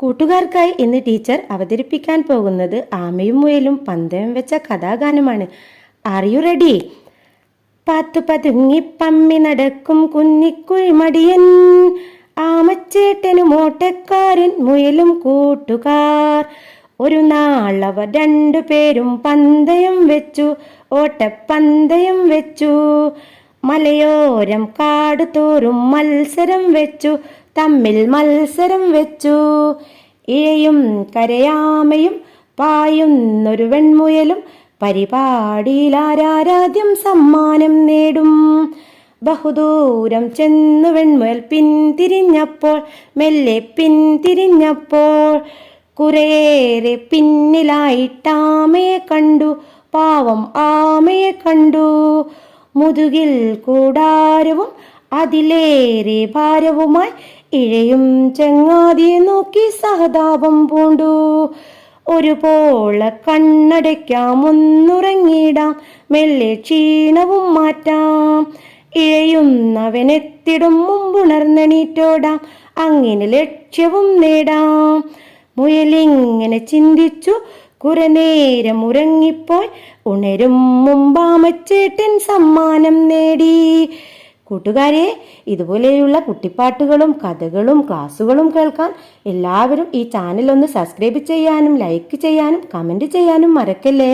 കൂട്ടുകാർക്കായി ഇന്ന് ടീച്ചർ അവതരിപ്പിക്കാൻ പോകുന്നത് ആമയും മുയലും പന്തയം വെച്ച കഥാഗാനമാണ്. ആർ യു റെഡി പാത്തു പതുങ്ങി പമ്മി നടക്കും കുഞ്ഞിക്കുഴിമടിയൻ ആമച്ചേട്ടനും ഓട്ടക്കാരൻ മുയലും കൂട്ടുകാർ. ഒരു നാളവ രണ്ടു പേരും പന്തയം വെച്ചു ഓട്ടപ്പന്തയം വെച്ചു. മലയോരം കാടുതോറും മത്സരം വെച്ചു തമ്മിൽ മത്സരം വെച്ചു. ഇഴയും കരയാമയും പായുന്നൊരു വെൺമുയലും പരിപാടിയിൽ ആരാരാദ്യം സമ്മാനം നേടും. ബഹുദൂരം ചെന്നു വെൺമുയൽ പിന്തിരിഞ്ഞപ്പോൾ മെല്ലെ പിന്തിരിഞ്ഞപ്പോൾ കുറേയേറെ പിന്നിലായിട്ടാമയെ കണ്ടു പാവം ആമയെ കണ്ടു. മുതുകിൽ കൂടാരവും അതിലേറെ ഭാരവുമായി ഇഴയും ചങ്ങാതിയെ നോക്കി സഹതാപം പൂണ്ടു. ഒരു പോള കണ്ണടയ്ക്കാം ഒന്നുറങ്ങിടാം മെല്ലെ ക്ഷീണവും മാറ്റാം. ഇഴയുന്നവനെത്തിടും മുമ്പുണർന്നെണീറ്റോടാം. അങ്ങനെ ലക്ഷ്യവും നേടാം. മുയലിങ്ങനെ ചിന്തിച്ചു കുറെ നേരം ഉറങ്ങിപ്പോയി. ഉണരും മുമ്പാമച്ചേട്ടൻ സമ്മാനം നേടി. കൂട്ടുകാരെ ഇതുപോലെയുള്ള കുട്ടിപ്പാട്ടുകളും കഥകളും ക്ലാസ്സുകളും കേൾക്കാൻ എല്ലാവരും ഈ ചാനൽ ഒന്ന് സബ്സ്ക്രൈബ് ചെയ്യാനും ലൈക്ക് ചെയ്യാനും കമന്റ് ചെയ്യാനും മറക്കല്ലേ?